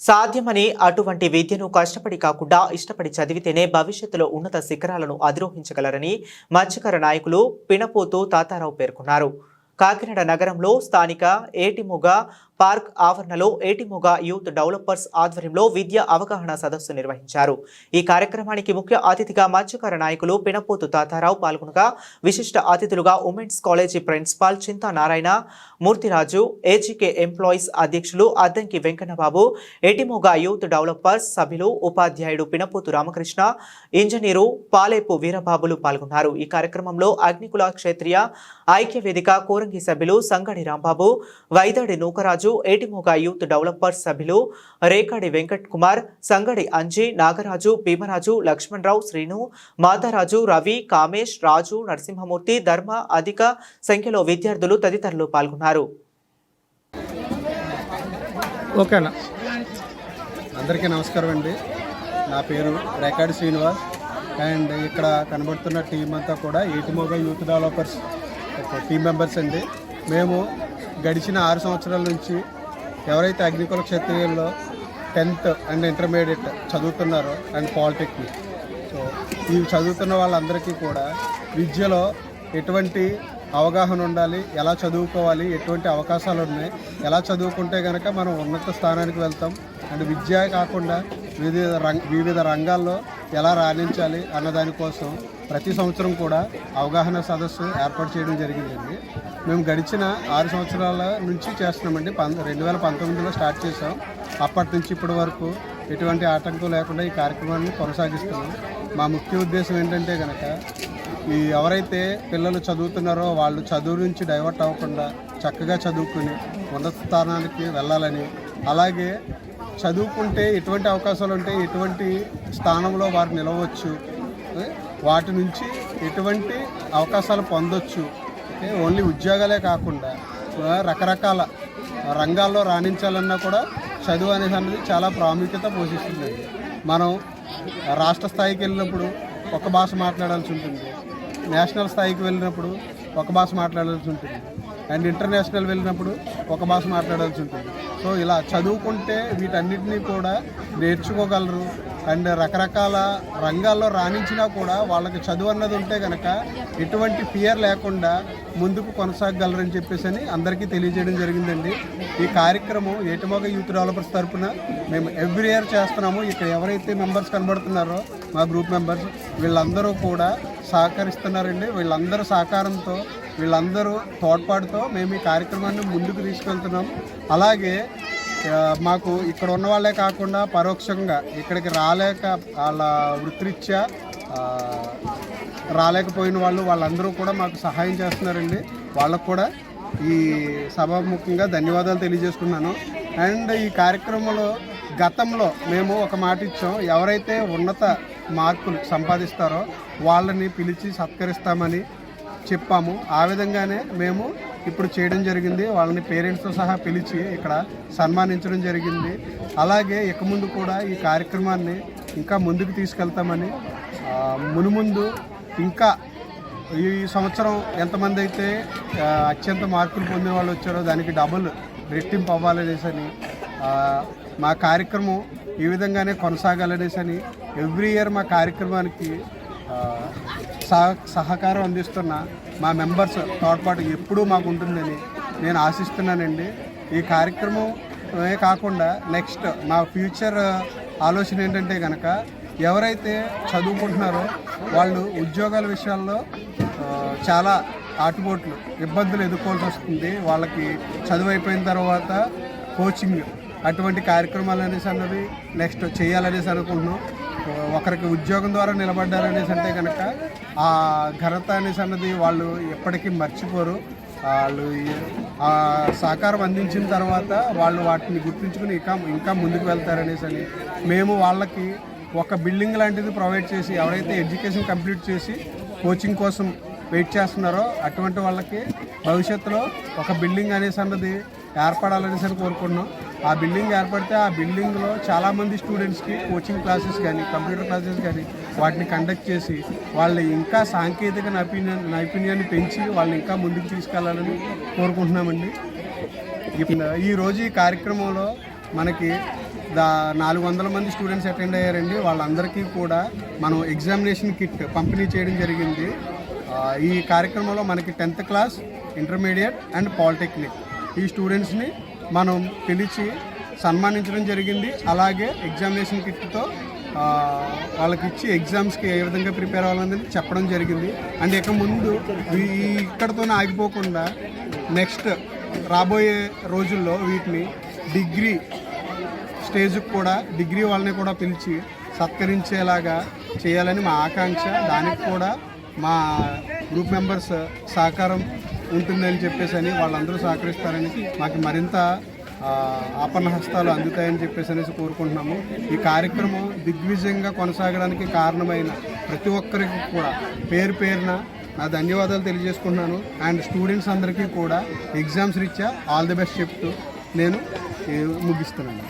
సాధ్యమని అటువంటి విద్యను కష్టపడి కాకుండా ఇష్టపడి చదివితేనే భవిష్యత్తులో ఉన్నత శిఖరాలను అధిరోహించగలరని మత్స్యకార నాయకులు పినపోతు తాతారావు పేర్కొన్నారు. కాకినాడ నగరంలో స్థానిక ఏటిముగ పార్క్ ఆవరణలో ఏటిముగ యూత్ డెవలపర్స్ ఆధ్వర్యంలో విద్యా అవగాహన సదస్సు నిర్వహించారు. ఈ కార్యక్రమానికి ముఖ్య అతిథిగా మత్స్యకార నాయకులు పినపోతు తాతారావు పాల్గొనగా విశిష్ట అతిథులుగా women's college principal Chinta Narayana Murthyraju AGK employees అధ్యక్షులు అద్దంకి వెంకన్నబాబు ఏటిమోగా యూత్ డెవలపర్స్ సభ్యులు ఉపాధ్యాయుడు పినపోతు రామకృష్ణ ఇంజనీరు పాలేపు వీరబాబులు పాల్గొన్నారు. ఈ కార్యక్రమంలో అగ్నికుల క్షేత్రీయ ఐక్య వేదిక కోరంగి సభ్యులు సంగడి రాంబాబు వైదడి నూకరాజు ఏటిమోగా యూత్ డెవలపర్స్ సభ్యులు రేకాడి వెంకట్ కుమార్ సంగడి అంజి నాగరాజు భీమరాజు లక్ష్మణరావు శ్రీను మాతారాజు రవి కామేష్ రాజు నరసింహమూర్తి ధర్మ అధిక సంఖ్యలో విద్యార్థులు తదితరులు పాల్గొన్నారు. ఓకేనా అందరికీ నమస్కారం అండి. నా పేరు రేకాడి శ్రీనివాస్. అండ్ ఇక్కడ కనబడుతున్న టీం అంతా కూడా Etimoga youth developers team members అండి. మేము గడిచిన ఆరు సంవత్సరాల నుంచి ఎవరైతే అగ్నికుల క్షత్రియుల్లో టెన్త్ అండ్ ఇంటర్మీడియట్ చదువుతున్నారో అండ్ పాలిటెక్నిక్. సో ఇవి చదువుతున్న వాళ్ళందరికీ కూడా విద్యలో ఎటువంటి అవగాహన ఉండాలి ఎలా చదువుకోవాలి ఎటువంటి అవకాశాలు ఉన్నాయి ఎలా చదువుకుంటే కనుక మనం ఉన్నత స్థానానికి వెళ్తాం అండ్ విద్య కాకుండా వివిధ రంగ వివిధ రంగాల్లో ఎలా రాణించాలి అన్న దానికోసం ప్రతి సంవత్సరం కూడా అవగాహన సదస్సు ఏర్పాటు చేయడం జరిగిందండి. మేము గడిచిన ఆరు సంవత్సరాల నుంచి చేస్తున్నామండి. పం రెండు వేల పంతొమ్మిదిలో స్టార్ట్ చేసాం అప్పటి నుంచి ఇప్పటి వరకు ఎటువంటి ఆటంకం లేకుండా ఈ కార్యక్రమాన్ని కొనసాగిస్తున్నాం. మా ముఖ్య ఉద్దేశం ఏంటంటే కనుక ఈ ఎవరైతే పిల్లలు చదువుతున్నారో వాళ్ళు చదువు నుంచి డైవర్ట్ అవ్వకుండా చక్కగా చదువుకుని ఉన్నత స్థానానికి వెళ్ళాలని అలాగే చదువుకుంటే ఎటువంటి అవకాశాలు ఉంటాయి ఎటువంటి స్థానంలో వారు నిలవచ్చు వాటి నుంచి ఎటువంటి అవకాశాలు పొందొచ్చు. ఓన్లీ ఉద్యోగాలే కాకుండా రకరకాల రంగాల్లో రాణించాలన్నా కూడా చదువు అనేది అన్నది చాలా ప్రాముఖ్యత పోషిస్తుందండి. మనం రాష్ట్ర స్థాయికి వెళ్ళినప్పుడు ఒక భాష మాట్లాడాల్సి ఉంటుంది. నేషనల్ స్థాయికి వెళ్ళినప్పుడు ఒక భాష మాట్లాడాల్సి ఉంటుంది. అండ్ ఇంటర్నేషనల్ వెళ్ళినప్పుడు ఒక భాష మాట్లాడాల్సి ఉంటుంది. సో ఇలా చదువుకుంటే వీటన్నిటినీ కూడా నేర్చుకోగలరు. అండ్ రకరకాల రంగాల్లో రాణించినా కూడా వాళ్ళకి చదువు అన్నది ఉంటే కనుక ఎటువంటి ఫియర్ లేకుండా ముందుకు కొనసాగలరని చెప్పేసి అని అందరికీ తెలియజేయడం జరిగిందండి. ఈ కార్యక్రమం ఏటమోగ యూత్ డెవలపర్స్ తరఫున మేము ఎవ్రీ ఇయర్ చేస్తున్నాము. ఇక్కడ ఎవరైతే మెంబర్స్ కనబడుతున్నారో మా గ్రూప్ మెంబర్స్ వీళ్ళందరూ కూడా సహకరిస్తున్నారండి. వీళ్ళందరూ సహకారంతో వీళ్ళందరూ తోడ్పాటుతో మేము ఈ కార్యక్రమాన్ని ముందుకు తీసుకెళ్తున్నాం. అలాగే మాకు ఇక్కడ ఉన్న వాళ్ళే కాకుండా పరోక్షంగా ఇక్కడికి రాలేక వాళ్ళ వృత్తిరీత్యా రాలేకపోయిన వాళ్ళు వాళ్ళందరూ కూడా మాకు సహాయం చేస్తున్నారండి. వాళ్ళకు కూడా ఈ సభాముఖంగా ధన్యవాదాలు తెలియజేసుకున్నాను. అండ్ ఈ కార్యక్రమంలో గతంలో మేము ఒక మాట ఇచ్చాం. ఎవరైతే ఉన్నత మార్కులు సంపాదిస్తారో వాళ్ళని పిలిచి సత్కరిస్తామని చెప్పాము. ఆ విధంగానే మేము ఇప్పుడు చేయడం జరిగింది. వాళ్ళని పేరెంట్స్తో సహా పిలిచి ఇక్కడ సన్మానించడం జరిగింది. అలాగే ఇక ముందు కూడా ఈ కార్యక్రమాన్ని ఇంకా ముందుకు తీసుకెళ్తామని మునుముందు ఇంకా ఈ సంవత్సరం ఎంతమంది అయితే అత్యంత మార్కులు పొందిన వాళ్ళు వచ్చారో దానికి డబుల్ రెట్టింపు అవ్వాలనేసని అని మా కార్యక్రమం ఈ విధంగానే కొనసాగాలనేసి అని ఎవ్రీ ఇయర్ మా కార్యక్రమానికి సహకారం అందిస్తున్న మా మెంబర్స్ తోడ్పాటు ఎప్పుడూ మాకు ఉంటుందని నేను ఆశిస్తున్నానండి. ఈ కార్యక్రమమే కాకుండా నెక్స్ట్ మా ఫ్యూచర్ ఆలోచన ఏంటంటే కనుక ఎవరైతే చదువుకుంటున్నారో వాళ్ళు ఉద్యోగాల విషయాల్లో చాలా ఆటుపోట్లు ఇబ్బందులు ఎదుర్కోవాల్సి వస్తుంది. వాళ్ళకి చదువు అయిపోయిన తర్వాత కోచింగ్ అటువంటి కార్యక్రమాలు అనేసి అన్నది నెక్స్ట్ చేయాలనేసి అనుకుంటున్నాం. ఒకరికి ఉద్యోగం ద్వారా నిలబడ్డారనేసి అంటే కనుక ఆ ఘనత అనేసి అన్నది వాళ్ళు ఎప్పటికీ మర్చిపోరు. వాళ్ళు ఆ సహకారం అందించిన తర్వాత వాళ్ళు వాటిని గుర్తుంచుకుని ఇంకా ఇంకా ముందుకు వెళ్తారనేసి అని మేము వాళ్ళకి ఒక బిల్డింగ్ లాంటిది ప్రొవైడ్ చేసి ఎవరైతే ఎడ్యుకేషన్ కంప్లీట్ చేసి కోచింగ్ కోసం వెయిట్ చేస్తున్నారో అటువంటి వాళ్ళకి భవిష్యత్తులో ఒక బిల్డింగ్ అనేసి అన్నది ఏర్పడాలనేసి అని కోరుకుంటున్నాం. ఆ బిల్డింగ్ ఏర్పడితే ఆ బిల్డింగ్లో చాలామంది స్టూడెంట్స్కి కోచింగ్ క్లాసెస్ కానీ కంప్యూటర్ క్లాసెస్ కానీ వాటిని కండక్ట్ చేసి వాళ్ళు ఇంకా సాంకేతిక నైపుణ్యం నైపుణ్యాన్ని పెంచి వాళ్ళని ఇంకా ముందుకు తీసుకెళ్ళాలని కోరుకుంటున్నామండి. ఈరోజు ఈ రోజు ఈ కార్యక్రమంలో మనకి దా నాలుగు వందల మంది స్టూడెంట్స్ అటెండ్ అయ్యారండి. వాళ్ళందరికీ కూడా మనం ఎగ్జామినేషన్ కిట్ పంపిణీ చేయడం జరిగింది. ఈ కార్యక్రమంలో మనకి tenth class intermediate and polytechnic ఈ స్టూడెంట్స్ని మనం పిలిచి సన్మానించడం జరిగింది. అలాగే ఎగ్జామినేషన్ కిట్తో వాళ్ళకి ఇచ్చి ఎగ్జామ్స్కి ఏ విధంగా ప్రిపేర్ అవ్వాలనేది చెప్పడం జరిగింది. అండ్ ఇక ముందు ఇక్కడతోనే ఆగిపోకుండా నెక్స్ట్ రాబోయే రోజుల్లో వీటిని డిగ్రీ స్టేజ్కి కూడా డిగ్రీ వాళ్ళని కూడా పిలిచి సత్కరించేలాగా చేయాలని మా ఆకాంక్ష. దానికి కూడా మా గ్రూప్ మెంబర్స్ సహకారం ఉంటుందని చెప్పేసి అని వాళ్ళందరూ సహకరిస్తారని మాకు మరింత ఆపన్న హస్తాలు అందుతాయని చెప్పేసి అనేసి కోరుకుంటున్నాము. ఈ కార్యక్రమం దిగ్విజయంగా కొనసాగడానికి కారణమైన ప్రతి ఒక్కరికి కూడా పేరు పేరున నా ధన్యవాదాలు తెలియజేసుకుంటున్నాను. అండ్ స్టూడెంట్స్ అందరికీ కూడా ఎగ్జామ్స్ రీత్యా ఆల్ ది బెస్ట్ చెప్తూ నేను ముగిస్తున్నాను.